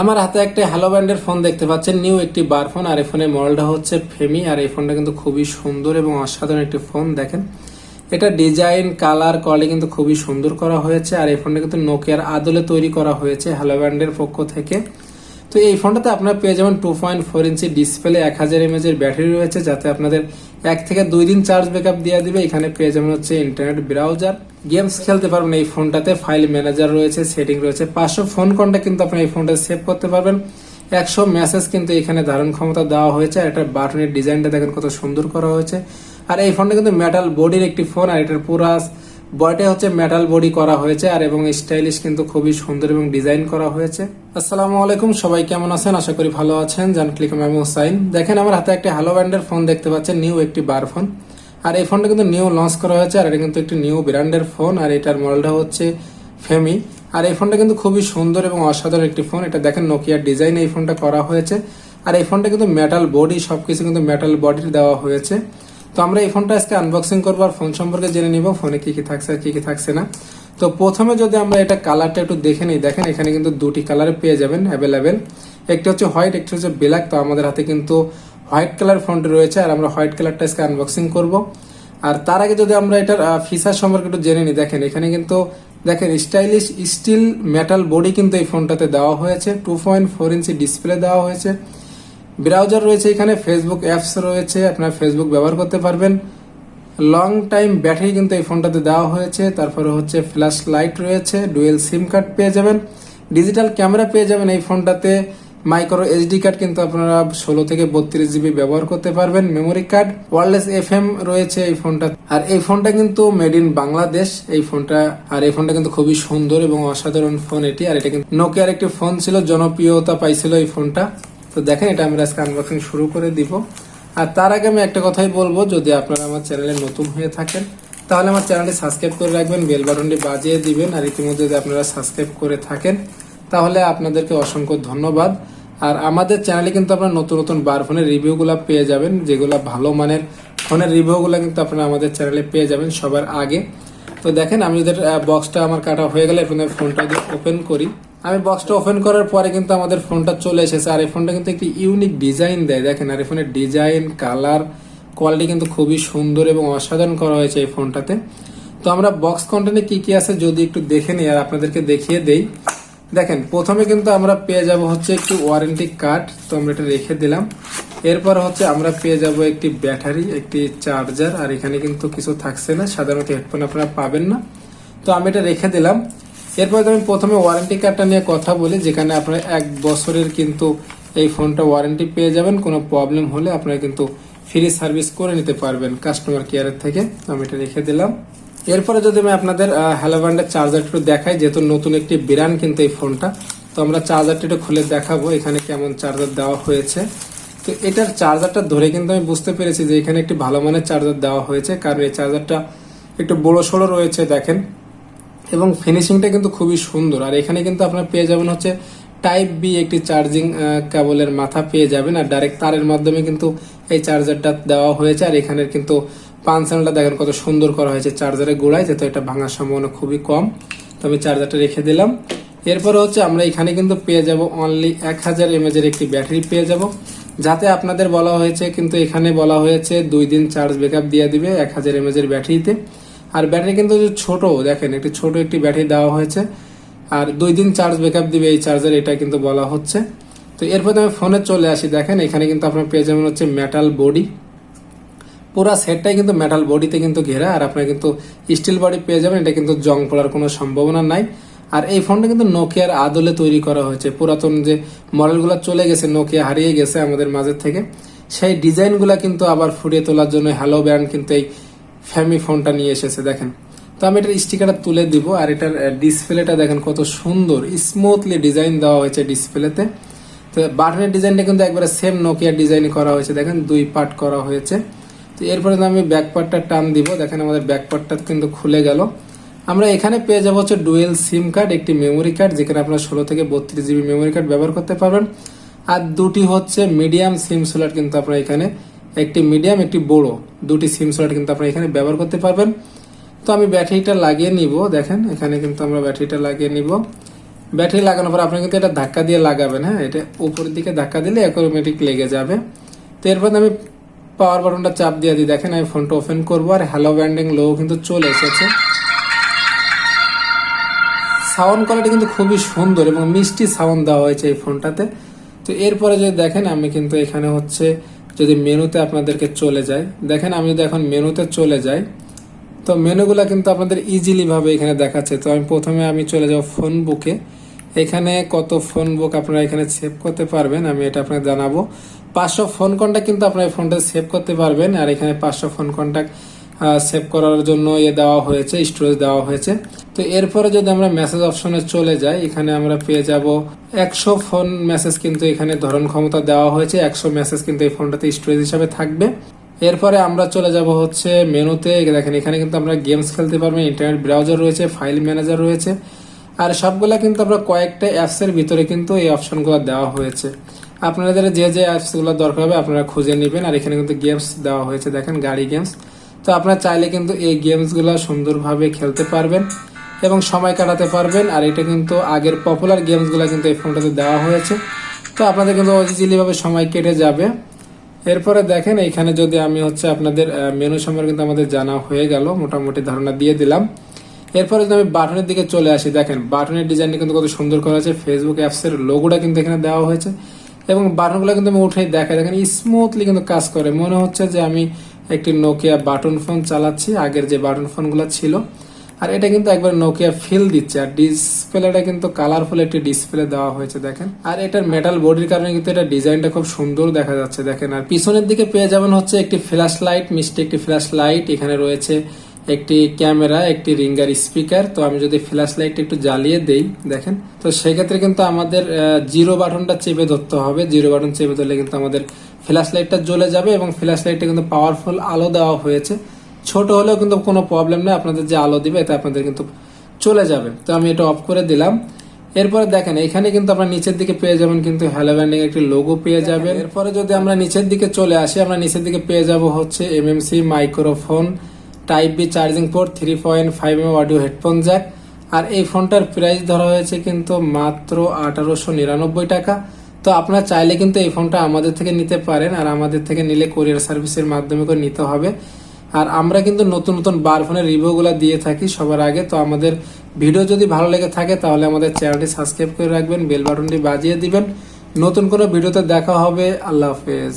আমার হাতে একটা হ্যালো ব্র্যান্ডের ফোন দেখতে পাচ্ছেন। নিউ একটি বার ফোন আর এই ফোনের মডেলটা হচ্ছে ফেমি আর এই ফোনটা কিন্তু খুবই সুন্দর এবং অসাধারণ একটি ফোন দেখেন। এটা ডিজাইন কালার কোয়ালিটি কিন্তু খুবই সুন্দর করা হয়েছে, আর এই ফোনটা কিন্তু নোকিয়ার আদলে তৈরি করা হয়েছে হ্যালো ব্র্যান্ডের পক্ষ থেকে। তো এই ফোনটাতে আপনারা পেয়ে যাবেন two point four inch display এক হাজার এমএজ এর ব্যাটারি রয়েছে, যাতে আপনাদের এক থেকে দুই দিন চার্জ ব্যাকআপ দিয়ে দিবে। এখানে পেয়ে যাবেন হচ্ছে ইন্টারনেট ব্রাউজার গেমস খেলতে পারবেন এই ফোনটাতে ফাইল ম্যানেজার রয়েছে সেটিং রয়েছে। পাঁচশো ফোন কন্ট্যাক্ট কিন্তু আপনি এই ফোনটা সেভ করতে পারবেন। একশো মেসেজ কিন্তু এখানে ধারণ ক্ষমতা দেওয়া হয়েছে, আর এটার বাটনের ডিজাইনটা দেখেন কত সুন্দর করা হয়েছে। আর এই ফোনটা কিন্তু মেটাল বডির একটি ফোন আর এটার পুরা বডিটা হচ্ছে মেটাল বডি করা হয়েছে আর এবং স্টাইলিশ কিন্তু খুবই সুন্দর এবং ডিজাইন করা হয়েছে। আসসালামু আলাইকুম, সবাই কেমন আছেন? আশা করি ভালো আছেন। জান ক্লিক আমি হুসাইন দেখেন, আমার হাতে একটা হ্যালো ব্র্যান্ডের ফোন দেখতে পাচ্ছেন নিউ একটি বার ফোন আর এই ফোনটা কিন্তু নিউ লঞ্চ করা হয়েছে আর এটা কিন্তু একটি নিউ ব্র্যান্ডের ফোন আর এটার মডেলটা হচ্ছে ফেমি আর এই ফোনটা কিন্তু খুবই সুন্দর এবং অসাধারণ একটি ফোন এটা দেখেন নোকিয়ার ডিজাইন এই ফোনটা করা হয়েছে। আর এই ফোনটা কিন্তু মেটাল বডি সবকিছু কিন্তু মেটাল বডির দেওয়া হয়েছে। তো আমরা এই ফোনটা আজকে আনবক্সিং করব আর ফোন সম্পর্কে জেনে নিব। ফোনে কি কি থাকছে আর কি কি থাকছে না। তো প্রথমে যদি আমরা এটা কালারটা একটু দেখে নিই, দেখেন এখানে কিন্তু দুটি কালারে পেয়ে যাবেন অ্যাভেলেবেল একটি হচ্ছে হোয়াইট একটি হচ্ছে ব্ল্যাক তো আমাদের হাতে কিন্তু হোয়াইট কালার ফোনটি রয়েছে আর আমরা হোয়াইট কালারটা আজকে আনবক্সিং করব। আর তার আগে যদি আমরা এটার ফিচার সম্পর্কে একটু জেনে নিই, দেখেন এখানে কিন্তু, দেখেন স্টাইলিশ স্টিল মেটাল বডি কিন্তু এই ফোনটাতে দেওয়া হয়েছে। Two point four inch display দেওয়া হয়েছে। ব্রাউজার রয়েছে এখানে ফেসবুক অ্যাপস রয়েছে, আপনারা ফেসবুক ব্যবহার করতে পারবেন। লং টাইম ব্যাটারি কিন্তু এই ফোনটাতে দেওয়া হয়েছে, তারপরে হচ্ছে ফ্ল্যাশ লাইট রয়েছে ডুয়েল সিম কার্ড পেয়ে যাবেন। ডিজিটাল ক্যামেরা পেয়ে যাবেন এই ফোনটাতে মাইক্রো এইচডি কার্ড কিন্তু আপনারা ষোলো থেকে বত্রিশ জিবি ব্যবহার করতে পারবেন memory card wireless F M রয়েছে এই ফোনটা আর এই ফোনটা কিন্তু মেড ইন বাংলাদেশ এই ফোনটা আর এই ফোনটা কিন্তু খুবই সুন্দর এবং অসাধারণ ফোন এটি। আর এটা কিন্তু নোকিয়ার একটি ফোন ছিল, জনপ্রিয়তা পাইছিল এই ফোনটা তো দেখেন, এটা আমরা আজকে আনবক্সিং শুরু করে দিব। আর তার আগে আমি একটা কথাই বলব, যদি আপনারা আমার চ্যানেলে নতুন হয়ে থাকেন, তাহলে আমার চ্যানেলটি সাবস্ক্রাইব করে রাখবেন, বেল বাটনটি বাজিয়ে দিবেন, আর ইতিমধ্যে যদি আপনারা সাবস্ক্রাইব করে থাকেন, তাহলে আপনাদেরকে অসংখ্য ধন্যবাদ। আর আমাদের চ্যানেলে কিন্তু আপনারা নতুন নতুন বার ফোনের রিভিউগুলো পেয়ে যাবেন, যেগুলো ভালো মানের ফোনের রিভিউগুলো কিন্তু আপনারা আমাদের চ্যানেলে পেয়ে যাবেন সবার আগে। তো দেখেন, আমি যদি বক্সটা আমার কাটা হয়ে গেলে এখন ফোনটা যদি ওপেন করি। আমি বক্সটা ওপেন করার পরে কিন্তু আমাদের ফোনটা চলে এসেছে, আর এই ফোনটা কিন্তু একটি ইউনিক ডিজাইন দেয়। দেখেন, আর এই ফোনের ডিজাইন কালার কোয়ালিটি কিন্তু খুবই সুন্দর এবং অসাধারণ করা হয়েছে এই ফোনটাতে তো আমরা বক্স কন্টেন্টে কি কি আছে যদি একটু দেখে নিই আর আপনাদেরকে দেখিয়ে দেই। দেখেন, প্রথমে কিন্তু আমরা পেয়ে যাব হচ্ছে একটি ওয়ারেন্টি কার্ড তো আমরা এটা রেখে দিলাম। এরপর হচ্ছে আমরা পেয়ে যাব একটি ব্যাটারি একটি চার্জার আর এখানে কিন্তু কিছু থাকছে না, সাধারণত হেডফোন আপনারা পাবেন না। তো আমি এটা রেখে দিলাম। এরপর আমি প্রথমে ওয়ারেন্টি কার্ডটা নিয়ে কথা বলি, যেখানে আপনারা এক বছরের কিন্তু এই ফোনটা ওয়ারেন্টি পেয়ে যাবেন, কোনো প্রবলেম হলে আপনারা কিন্তু ফ্রি সার্ভিস করে নিতে পারবেন কাস্টমার কেয়ারের থেকে। আমি এটা রেখে দিলাম। এরপরে যদি আমি আপনাদের হ্যালো ব্যান্ডের চার্জার একটু দেখাই, যেহেতু নতুন একটি ব্র্যান্ড কিন্তু এই ফোনটা তো আমরা চার্জারটি একটু খুলে দেখাবো এখানে কেমন চার্জার দেওয়া হয়েছে। তো এটার চার্জারটা ধরে কিন্তু আমি বুঝতে পেরেছি যে এখানে একটি ভালো মানের চার্জার দেওয়া হয়েছে, কারণ এই চার্জারটা একটু বড়ো সড়ো রয়েছে, দেখেন। এবং ফিনিশিংটা কিন্তু খুবই সুন্দর। আর এখানে কিন্তু আপনার পেয়ে যাবেন হচ্ছে টাইপ বি একটি চার্জিং কেবলের মাথা পেয়ে যাবেন। আর ডাইরেক্ট তারের মাধ্যমে কিন্তু এই চার্জারটা দেওয়া হয়েছে। আর এখানের কিন্তু পানসেলটা দেখেন কত সুন্দর করা হয়েছে। চার্জারের গোড়ায় যেহেতু এটা ভাঙার সম্ভাবনা খুবই কম। তো আমি চার্জারটা রেখে দিলাম। এরপরে হচ্ছে আমরা এখানে কিন্তু পেয়ে যাব অনলি এক হাজার এমএজ এর একটি ব্যাটারি পেয়ে যাব। যাতে আপনাদের বলা হয়েছে, কিন্তু এখানে বলা হয়েছে দুই দিন চার্জ ব্যাকআপ দিয়ে দিবে এক হাজার এমএজ এর ব্যাটারিতে। আর ব্যাটারি কিন্তু ছোট, দেখেন একটি ছোট একটি ব্যাটারি দেওয়া হয়েছে। আর দুই দিন চার্জ ব্যাকআপ দিবে এই চার্জার, এটা কিন্তু বলা হচ্ছে। তো এরপর আমি ফোনে চলে আসি। দেখেন এখানে কিন্তু আপনার পেয়ে যাবেন হচ্ছে মেটাল বডি পুরা সেটটাই কিন্তু মেটাল বডিতে কিন্তু ঘেরা, আর আপনার কিন্তু স্টিল বডি পেয়ে যাবেন, এটা কিন্তু জং পড়ার কোনো সম্ভাবনা নাই। আর এই ফোনটা কিন্তু নোকিয়ার আদলে তৈরি করা হয়েছে। পুরাতন যে মডেলগুলো চলে গেছে নোকিয়া হারিয়ে গেছে আমাদের মাঝের থেকে। সেই ডিজাইনগুলো কিন্তু আবার ফুটিয়ে তোলার জন্য হ্যালো ব্র্যান্ড কিন্তু এই ফ্যামি ফোনটা নিয়ে এসেছে, দেখেন। তো আমি এটার স্টিকারটা তুলে দিব, আর এটার ডিসপ্লেটা দেখেন কত সুন্দর স্মুথলি ডিজাইন দেওয়া হয়েছে ডিসপ্লেতে তো বাটনের ডিজাইনটা কিন্তু একবারে সেম নোকিয়ার ডিজাইন করা হয়েছে, দেখেন, দুই পার্ট করা হয়েছে। তো এরপরে আমি ব্যাক পার্টটা টান দিব। দেখেন আমাদের ব্যাক পার্টটা কিন্তু খুলে গেল। আমরা এখানে পেয়ে যাব হচ্ছে ডুয়েল সিম কার্ড, একটি মেমোরি কার্ড, যেখানে আপনার ষোলো থেকে বত্রিশ জিবি মেমোরি কার্ড ব্যবহার করতে পারবেন। আর দুটি হচ্ছে মিডিয়াম সিম সোলার কিন্তু আপনার এখানে, একটি মিডিয়াম, একটি বড়। দুটি সিম সোলার কিন্তু আপনারা এখানে ব্যবহার করতে পারবেন। তো আমি ব্যাটারিটা লাগিয়ে নিব। দেখেন, এখানে কিন্তু আমরা ব্যাটারিটা লাগিয়ে নিব। ব্যাটারি লাগানোর পর আপনি কিন্তু এটা ধাক্কা দিয়ে লাগাবেন হ্যাঁ? এটা উপরের দিকে ধাক্কা দিলে অটোমেটিক লেগে যাবে। তো এরপর আমি পাওয়ার বাটনটা চাপ দিয়ে দিই। দেখেন আমি ফোনটা ওপেন করব আর হ্যালো ব্যান্ডিং লো কিন্তু চলে এসেছে। সাউন্ড কোয়ালিটি কিন্তু খুবই সুন্দর এবং মিষ্টি সাউন্ড দেওয়া হয়েছে এই ফোনটাতে তো এরপরে যদি দেখেন, আমি কিন্তু এখানে হচ্ছে যদি মেনুতে আপনাদেরকে চলে যায় দেখেন, আমি যদি এখন মেনুতে চলে যাই, তো মেনুগুলো কিন্তু আপনাদের ইজিলি ভাবে এখানে দেখাচ্ছে। তো আমি প্রথমে আমি চলে যাব ফোন বুকে এখানে কত ফোন বুক আপনারা এখানে সেভ করতে পারবেন, আমি এটা আপনাকে জানাব। পাঁচশো ফোন কন্ট্যাক্ট কিন্তু আপনার এই ফোনটা সেভ করতে পারবেন। আর এখানে পাঁচশো ফোন কন্ট্যাক্ট সেভ করার জন্য ইয়ে দেওয়া হয়েছে স্টোরেজ দেওয়া হয়েছে। তো এরপরে যদি আমরা মেসেজ অপশনে চলে যাই, এখানে আমরা পেয়ে যাব একশো ফোন মেসেজ কিন্তু এখানে ধরন ক্ষমতা দেওয়া হয়েছে। একশো মেসেজ কিন্তু এই ফোনটাতে স্টোরেজ হিসাবে থাকবে। এরপরে আমরা চলে যাব হচ্ছে মেনুতে। দেখেন, এখানে কিন্তু আমরা গেমস খেলতে পারবেন ইন্টারনেট ব্রাউজার রয়েছে ফাইল ম্যানেজার রয়েছে। আর সবগুলা কিন্তু আমরা কয়েকটা অ্যাপসের ভিতরে কিন্তু এই অপশনগুলো দেওয়া হয়েছে। আপনাদের যে যে অ্যাপসগুলো দরকার হবে আপনারা খুঁজে নেবেন। আর এখানে কিন্তু গেমস দেওয়া হয়েছে, দেখেন গাড়ি গেমস তো আপনারা চাইলে কিন্তু এই গেমসগুলো সুন্দরভাবে খেলতে পারবেন এবং সময় কাটাতে পারবেন। আর এটা কিন্তু আগের পপুলার গেমসগুলো কিন্তু এই ফোনটাতে দেওয়া হয়েছে। তো আপনাদের কিন্তু ইজিলিভাবে সময় কেটে যাবে। এরপরে দেখেন এইখানে যদি আমি হচ্ছে আপনাদের মেনু সম্পর্কে কিন্তু আমাদের জানা হয়ে গেল। মোটামুটি ধারণা দিয়ে দিলাম। এরপরে যদি আমি বাটনের দিকে চলে আসি, দেখেন বাটনের ডিজাইনটা কিন্তু কত সুন্দর করা হয়েছে। ফেসবুক অ্যাপসের লোগোটা কিন্তু এখানে দেওয়া হয়েছে। এবং বাটনগুলো কিন্তু আমি উঠেই দেখাই। দেখেন স্মুথলি কিন্তু কাজ করে। মনে হচ্ছে যে আমি একটি নোকিয়া বাটন ফোন চালাচ্ছি, আগের যে বাটন ফোনগুলো ছিল। আর এটা কিন্তু একবার নোকিয়া ফিল দিচ্ছে। আর ডিসপ্লেটা কিন্তু কালারফুল একটি ডিসপ্লে দেওয়া হয়েছে, দেখেন। আর এটার মেটাল বডির কারণে কিন্তু এটা ডিজাইনটা খুব সুন্দর দেখা যাচ্ছে, দেখেন। আর পিছনের দিকে পেয়ে যাবেন হচ্ছে একটি ফ্ল্যাশ লাইট মিষ্টি একটি ফ্ল্যাশ লাইট এখানে রয়েছে। একটি ক্যামেরা একটি রিঙ্গার স্পিকার। তো আমি যদি ফ্ল্যাশ লাইট একটু জ্বালিয়ে দেই দেখেন। তো সেক্ষেত্রে কিন্তু আমাদের জিরো বাটনটা চেপে ধরতে হবে। জিরো বাটন চেপে ধরলে কিন্তু আমাদের ফ্ল্যাশ লাইটটা জ্বলে যাবে এবং ফ্ল্যাশ লাইটটা কিন্তু পাওয়ারফুল আলো দেওয়া হয়েছে। ছোট হলেও কিন্তু কোনো প্রবলেম নেই আপনাদের যে আলো দিবে এতে আপনাদের কিন্তু চলে যাবে। তো আমি এটা অফ করে দিলাম। এরপরে দেখেন এখানে কিন্তু আপনার নিচের দিকে পেয়ে যাবেন কিন্তু হ্যালো ব্যান্ডিং একটি লোগো পেয়ে যাবেন। এরপরে যদি আমরা নিচের দিকে চলে আসি আমরা নিচের দিকে পেয়ে যাব হচ্ছে MMC microphone type B charging port three point five M audio headphone jack আর এই ফোনটার প্রাইস ধরা হয়েছে কিন্তু মাত্র আঠারোশো নিরানব্বই টাকা। তো আপনারা চাইলে কিন্তু এই ফোনটা আমাদের থেকে নিতে পারেন আর আমাদের থেকে নিলে কোরিয়ার সার্ভিসের মাধ্যমে করে নিতে হবে। আর আমরা কিন্তু নতুন নতুন বার ফোনের রিভিউগুলো দিয়ে থাকি সবার আগে। তো আমাদের ভিডিও যদি ভালো লেগে থাকে তাহলে আমাদের চ্যানেলটি সাবস্ক্রাইব করে রাখবেন বেল বাটনটি বাজিয়ে দিবেন। নতুন কোনো ভিডিওতে দেখা হবে। আল্লাহ হাফেজ।